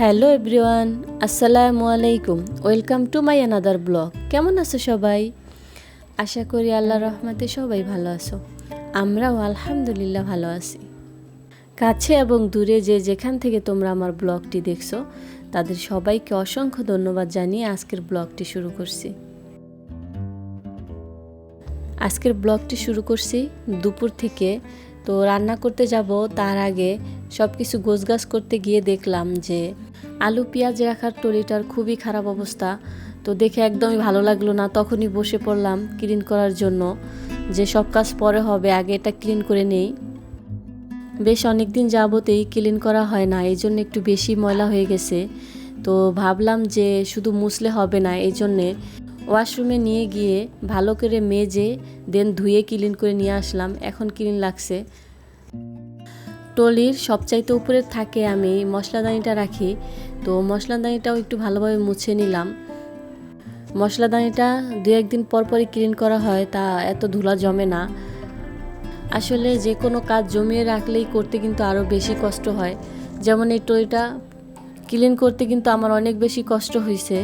Hello everyone, আসসালামু আলাইকুম। Welcome to my another blog. কেমন আছো সবাই? আশা করি আল্লাহ রহমতে সবাই ভালো আছো। আমরাও আলহামদুলিল্লাহ ভালো আছি। কাছে এবং দূরে যে যেখান থেকে তোমরা আমার ব্লগটি দেখছ, তাদের সবাইকে অসংখ্য ধন্যবাদ জানিয়ে আজকের ব্লগটি শুরু করছি। আজকের ব্লগটি শুরু করছি দুপুর থেকে তো রান্না করতে যাব, তার আগে সব কিছু গোছগাছ করতে গিয়ে দেখলাম যে আলু, পেঁয়াজ রাখার টলিটার খুবই খারাপ অবস্থা। তো দেখে একদমই ভালো লাগল না, তখনই বসে পড়লাম ক্লিন করার জন্য যে সব কাজ পরে হবে, আগে এটা ক্লিন করে নেই। বেশ অনেক দিন যাবতেই ক্লিন করা হয় না, এই জন্য একটু বেশি ময়লা হয়ে গেছে। তো ভাবলাম যে শুধু মুছলে হবে না, এই জন্যে ওয়াশরুমে নিয়ে গিয়ে ভালো করে মেজে দেন ধুয়ে ক্লিন করে নিয়ে আসলাম। এখন ক্লিন লাগছে। টলির সবচাইতে উপরে থাকে আমি মশলাদানিটা রাখি। তো মশলাদানিটাও একটু ভালোভাবে মুছে নিলাম। মশলাদানিটা দু একদিন পর পরই ক্লিন করা হয়, তা এত ধুলা জমে না। আসলে যে কোনো কাজ জমিয়ে রাখলেই করতে কিন্তু আরও বেশি কষ্ট হয়। যেমন এই টলিটা ক্লিন করতে কিন্তু আমার অনেক বেশি কষ্ট হয়েছে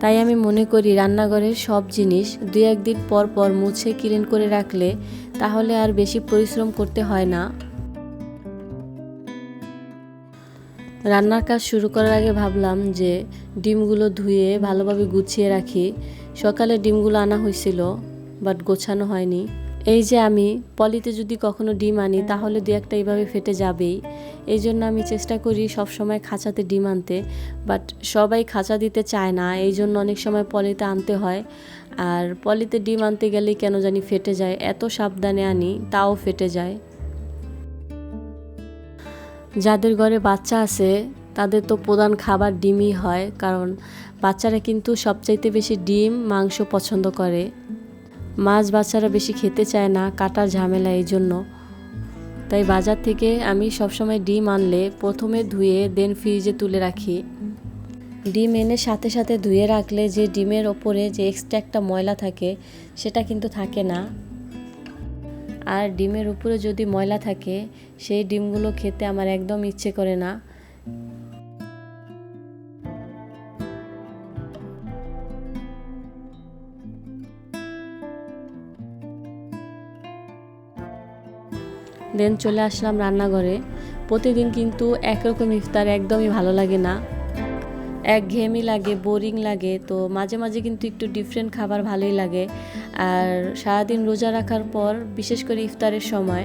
তাই আমি মনে করি রান্নাঘরের সব জিনিস দু একদিন পর পর মুছে ক্লিন করে রাখলে তাহলে আর বেশি পরিশ্রম করতে হয় না। রান্নার কাজ শুরু করার আগে ভাবলাম যে ডিমগুলো ধুয়ে ভালোভাবে গুছিয়ে রাখি। সকালে ডিমগুলো আনা হয়েছিল বাট গোছানো হয়নি। এই যে আমি, পলিতে যদি কখনো ডিম আনি, তাহলে দু একটা এইভাবে ফেটে যাবেই। এই জন্য আমি চেষ্টা করি সব সময় খাঁচাতে ডিম আনতে বাট সবাই খাঁচা দিতে চায় না, এই জন্য অনেক সময় পলিতে আনতে হয়। আর পলিতে ডিম আনতে গেলেই কেন জানি ফেটে যায়, এত সাবধানে আনি, তাও ফেটে যায়। যাদের ঘরে বাচ্চা আছে, তাদের তো প্রধান খাবার ডিমই হয়, কারণ বাচ্চারা কিন্তু সবচাইতে বেশি ডিম, মাংস পছন্দ করে। মাছ বাচ্চারা বেশি খেতে চায় না, কাটার ঝামেলা এই জন্য। তাই বাজার থেকে আমি সবসময় ডিম আনলে প্রথমে ধুয়ে দেন ফ্রিজে তুলে রাখি। ডিম এনে সাথে সাথে ধুয়ে রাখলে যে ডিমের ওপরে যে এক্সট্রা একটা ময়লা থাকে, সেটা কিন্তু থাকে না। আর ডিমের উপরে যদি ময়লা থাকে, সেই ডিমগুলো খেতে আমার একদম ইচ্ছে করে না। দেন চলে আসলাম রান্নাঘরে। প্রতিদিন কিন্তু একরকম ইফতার একদমই ভালো লাগে না। এক ঘেয়েমি লাগে, বোরিং লাগে, তো মাঝে মাঝে কিন্তু একটু ডিফারেন্ট খাবার ভালোই লাগে। আর সারাদিন রোজা রাখার পর, বিশেষ করে ইফতারের সময়,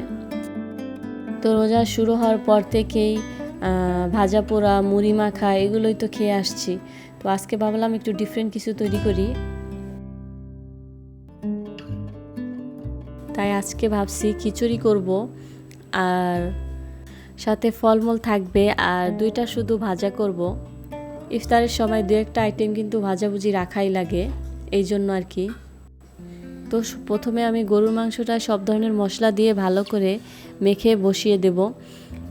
তো রোজা শুরু হওয়ার পর থেকেই ভাজা পোড়া, মুড়ি মাখা, এগুলোই তো খেয়ে আসছি। তো আজকে ভাবলাম একটু ডিফারেন্ট কিছু তৈরি করি। তাই আজকে ভাবছি খিচুড়ি করব। আর সাথে ফলমূল থাকবে, আর দুইটা শুধু ভাজা করব। ইফতারের সময় দু একটা আইটেম কিন্তু ভাজাভুজি রাখাই লাগে, এই জন্য আর কি। তো প্রথমে আমি গরুর মাংসটা সব ধরনের মশলা দিয়ে ভালো করে মেখে বসিয়ে দেব।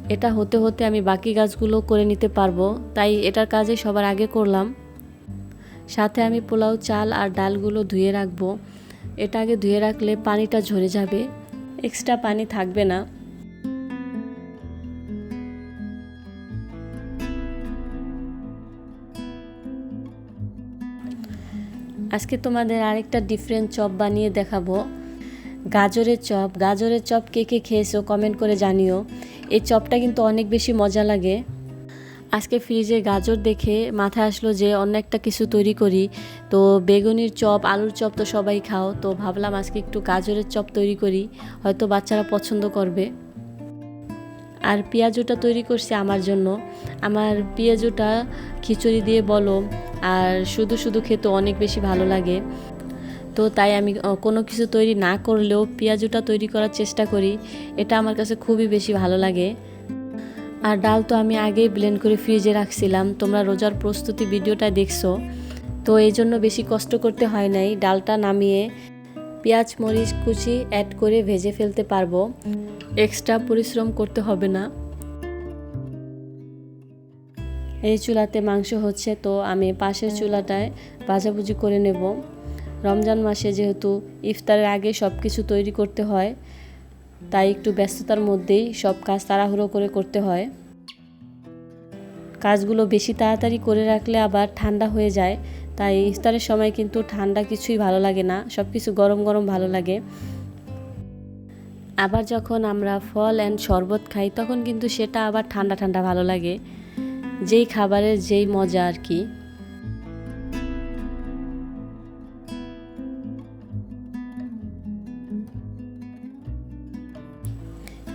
এটা হতে হতে আমি বাকি গাছগুলো করে নিতে পারব, তাই এটার কাজে সবার আগে করলাম। সাথে আমি পোলাও, চাল আর ডালগুলো ধুয়ে রাখব। এটা আগে ধুয়ে রাখলে পানিটা ঝরে যাবে। এক্সট্রা পানি থাকবে না। আজকে তোমাদের আরেকটা ডিফারেন্ট চপ বানিয়ে দেখাবো। গাজরের চপ। গাজরের চপ কে কে খেয়েছো কমেন্ট করে জানিও। এই চপটা কিন্তু অনেক বেশি মজা লাগে। আজকে ফ্রিজে গাজর দেখে মাথায় আসলো যে অন্য একটা কিছু তৈরি করি। তো বেগুনির চপ, আলুর চপ তো সবাই খাও। তো ভাবলাম আজকে একটু গাজরের চপ তৈরি করি। হয়তো বাচ্চারা পছন্দ করবে। আর পেঁয়াজুটা তৈরি করছি আমার জন্য। আমার পেঁয়াজুটা খিচুড়ি দিয়ে বলো, আর শুধু শুধু খেতে অনেক বেশি ভালো লাগে। তো তাই আমি কোনো কিছু তৈরি না করলেও পেঁয়াজুটা তৈরি করার চেষ্টা করি। এটা আমার কাছে খুবই বেশি ভালো লাগে। আর ডাল তো আমি আগেই ব্লেন্ড করে ফ্রিজে রাখছিলাম। তোমরা রোজার প্রস্তুতি ভিডিওটা দেখছ। তো এই জন্য বেশি কষ্ট করতে হয় নাই। ডালটা নামিয়ে পেঁয়াজ, মরিচ, কুচি অ্যাড করে ভেজে ফেলতে পারব। এক্সট্রা পরিশ্রম করতে হবে না। এই চুলাতে মাংস হচ্ছে, তো আমি পাশের চুলাটায় ভাজাভুজি করে নেব। রমজান মাসে যেহেতু ইফতারের আগে সব কিছু তৈরি করতে হয়, তাই একটু ব্যস্ততার মধ্যেই সব কাজ তাড়াহুড়ো করে করতে হয়। কাজগুলো বেশি তাড়াতাড়ি করে রাখলে আবার ঠান্ডা হয়ে যায় তাই ইফতারের সময় কিন্তু ঠান্ডা কিছুই ভালো লাগে না সব কিছু গরম গরম ভালো লাগে। আবার যখন আমরা ফল অ্যান্ড শরবত খাই, তখন কিন্তু সেটা আবার ঠান্ডা ঠান্ডা ভালো লাগে, যেই খাবারের যেই মজা আর কি।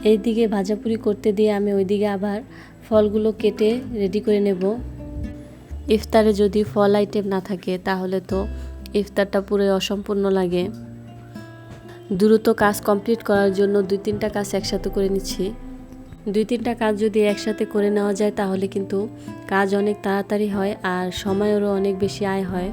এইদিকে ভাজাপুরি করতে দিয়ে আমি ওইদিকে আবার ফলগুলো কেটে রেডি করে নেব। ইফতারে যদি ফল আইটেম না থাকে, তাহলে তো ইফতারটা পুরো অসম্পূর্ণ লাগে। দ্রুত কাজ কমপ্লিট করার জন্য দুই তিনটা কাজ একসাথে করে নিচ্ছি। দুই তিনটা কাজ যদি একসাথে করে নেওয়া যায়, তাহলে কিন্তু কাজ অনেক তাড়াতাড়ি হয় আর সময়েরও অনেক বেশি আয় হয়।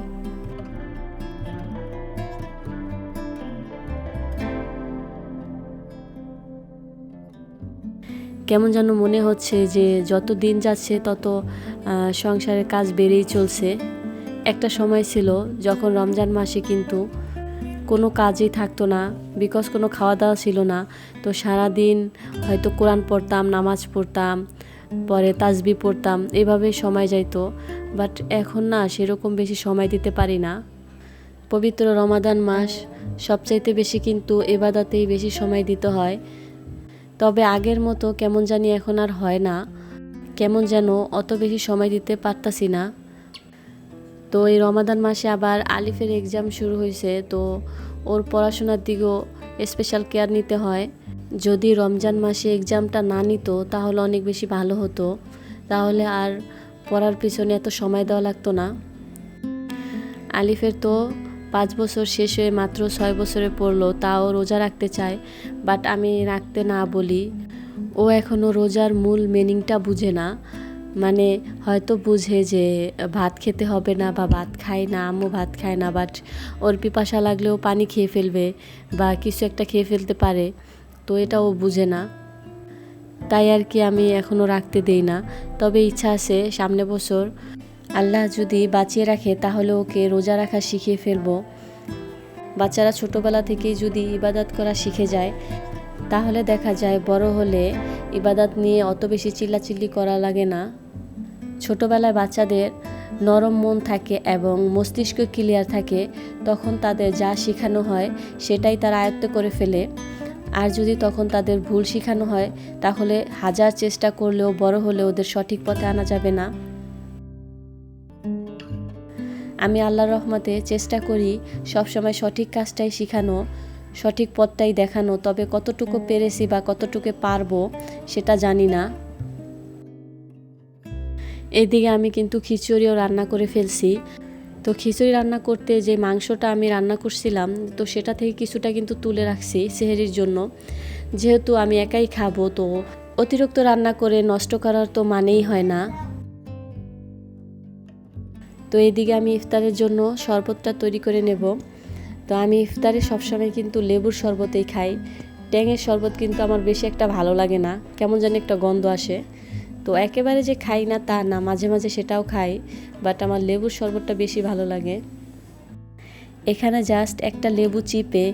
কেমন যেন মনে হচ্ছে যে যত দিন যাচ্ছে, তত সংসারের কাজ বেড়েই চলছে। একটা সময় ছিল যখন রমজান মাসে কিন্তু কোনো কাজই থাকতো না বিকজ কোনো খাওয়া দাওয়া ছিল না। তো সারা দিন হয়তো কোরআন পড়তাম, নামাজ পড়তাম, পরে তাজবি পড়তাম, এভাবে সময় যাইতো। বাট এখন না, সেরকম বেশি সময় দিতে পারি না। পবিত্র রমাদান মাস সবচাইতে বেশি কিন্তু এবাদাতেই বেশি সময় দিতে হয়। তবে আগের মতো কেমন জানি এখন আর হয় না। কেমন যেন অত বেশি সময় দিতে পারতাছি না। তো এই রমাদান মাসে আবার আলিফের এক্সাম শুরু হয়েছে, তো ওর পড়াশোনার দিকেও স্পেশাল কেয়ার নিতে হয়। যদি রমজান মাসে এক্সামটা না নিত, তাহলে অনেক বেশি ভালো হতো। তাহলে আর পড়ার পিছনে এত সময় দেওয়া লাগতো না। আলিফের তো পাঁচ বছর শেষ হয়ে মাত্র ছয় বছরে পড়ল, তাও রোজা রাখতে চায় বাট আমি রাখতে না বলি। ও এখনও রোজার মূল মিনিংটা বুঝে না। মানে হয়তো বুঝে যে ভাত খেতে হবে না বা ভাত খায় না, আম্মু ভাত খায় না বাট ওর পিপাসা লাগলেও পানি খেয়ে ফেলবে বা কিছু একটা খেয়ে ফেলতে পারে, তো এটা ও বুঝে না। তাই আর কি আমি এখনও রাখতে দেই না। তবে ইচ্ছা আছে সামনে বছর আল্লাহ যদি বাঁচিয়ে রাখে, তাহলে ওকে রোজা রাখা শিখিয়ে ফেলব। বাচ্চারা ছোটোবেলা থেকেই যদি ইবাদত করা শিখে যায়, তাহলে দেখা যায় বড় হলে ইবাদত নিয়ে অত বেশি চিল্লাচিল্লি করা লাগে না। ছোটোবেলায় বাচ্চাদের নরম মন থাকে এবং মস্তিষ্ক ক্লিয়ার থাকে, তখন তাদের যা শেখানো হয় সেটাই তারা আয়ত্ত করে ফেলে। আর যদি তখন তাদের ভুল শেখানো হয়, তাহলে হাজার চেষ্টা করলেও বড় হলে ওদের সঠিক পথে আনা যাবে না। আমি আল্লাহর রহমতে চেষ্টা করি সবসময় সঠিক কাজটাই শেখানো, সঠিক পথটাই দেখানো, তবে কতটুকু পেরেছি বা কতটুকু পারব সেটা জানি না। এদিকে আমি কিন্তু খিচুড়িও রান্না করে ফেলছি। তো খিচুড়ি রান্না করতে যে মাংসটা আমি রান্না করছিলাম, তো সেটা থেকে কিছুটা কিন্তু তুলে রাখছি সেহেরির জন্য। যেহেতু আমি একাই খাব, তো অতিরিক্ত রান্না করে নষ্ট করার তো মানেই হয় না। তো এদিকে আমি ইফতারের জন্য শরবতটা তৈরি করে নেব। তো আমি ইফতারে সবসময় কিন্তু লেবুর শরবতেই খাই। ট্যাঙের শরবত কিন্তু আমার বেশি একটা ভালো লাগে না। কেমন যেন একটা গন্ধ আসে। তো একেবারে যে খাই না তা না, মাঝে মাঝে সেটাও খাই বাট আমার লেবুর শরবতটা বেশি ভালো লাগে। এখানে জাস্ট একটা লেবু চিপে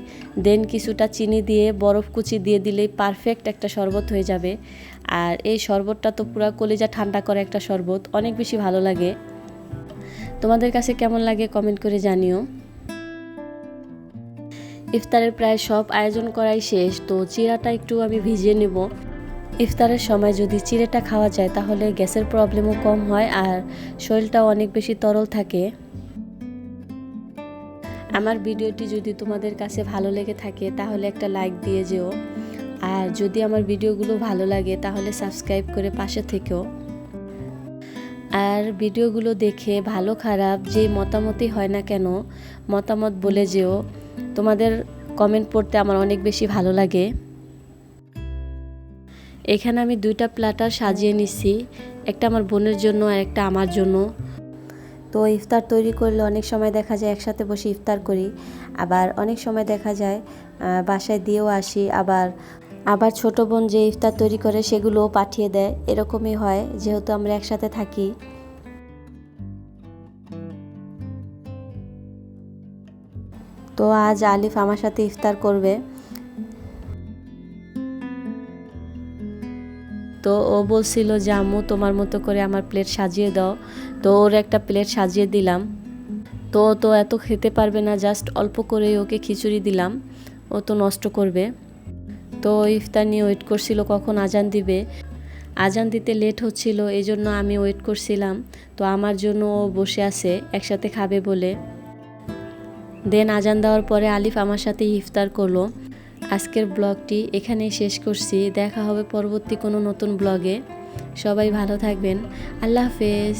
দেন কিছুটা চিনি দিয়ে, বরফ কুচি দিয়ে দিলেই পারফেক্ট একটা শরবত হয়ে যাবে। আর এই শরবতটা তো পুরো কলিজা ঠান্ডা করে একটা শরবত, অনেক বেশি ভালো লাগে। তোমাদের কাছে কেমন লাগে কমেন্ট করে জানিও। ইফতারের প্রায় সব আয়োজন করাই শেষ, তো চিরাটা একটু আমি ভিজিয়ে নেব। ইফতারের সময় যদি চিড়েটা খাওয়া যায়, তাহলে গ্যাসের প্রবলেমও কম হয় আর শরীরটাও অনেক বেশি তরল থাকে। আমার ভিডিওটি যদি তোমাদের কাছে ভালো লেগে থাকে, তাহলে একটা লাইক দিয়ে যেও। আর যদি আমার ভিডিওগুলো ভালো লাগে, তাহলে সাবস্ক্রাইব করে পাশে থেকেও। আর ভিডিওগুলো দেখে ভালো খারাপ যে মতামতই হয় না কেন, মতামত বলে যেও। তোমাদের কমেন্ট পড়তে আমার অনেক বেশি ভালো লাগে। এখানে আমি দুইটা প্লাটার সাজিয়ে নিচ্ছি একটা আমার বোনের জন্য আর একটা আমার জন্য। তো ইফতার তৈরি করলে অনেক সময় দেখা যায় একসাথে বসে ইফতার করি, আবার অনেক সময় দেখা যায় বাসায় দিয়েও আসি, আবার আবার ছোট বোন যে ইফতার তৈরি করে সেগুলোও পাঠিয়ে দেয়। এরকমই হয়, যেহেতু আমরা একসাথে থাকি। তো আজ আলিফ আমার সাথে ইফতার করবে। তো ও বলছিল যে, আম্মু, তোমার মতো করে আমার প্লেট সাজিয়ে দাও। তো ওর একটা প্লেট সাজিয়ে দিলাম। তো তো এত খেতে পারবে না, জাস্ট অল্প করে ওকে খিচুড়ি দিলাম। ও তো নষ্ট করবে। তো ইফতার নিয়ে ওয়েট করছিল কখন আজান দিবে। আজান দিতে লেট হচ্ছিল এই জন্য আমি ওয়েট করছিলাম। তো আমার জন্য ও বসে আছে, একসাথে খাবে বলে। দেন আজান দেওয়ার পরে আলিফ আমার সাথে ইফতার করল। আজকের ব্লগটি এখানেই শেষ করছি। দেখা হবে পরবর্তী কোনো নতুন ব্লগে। সবাই ভালো থাকবেন। আল্লাহ হাফেজ।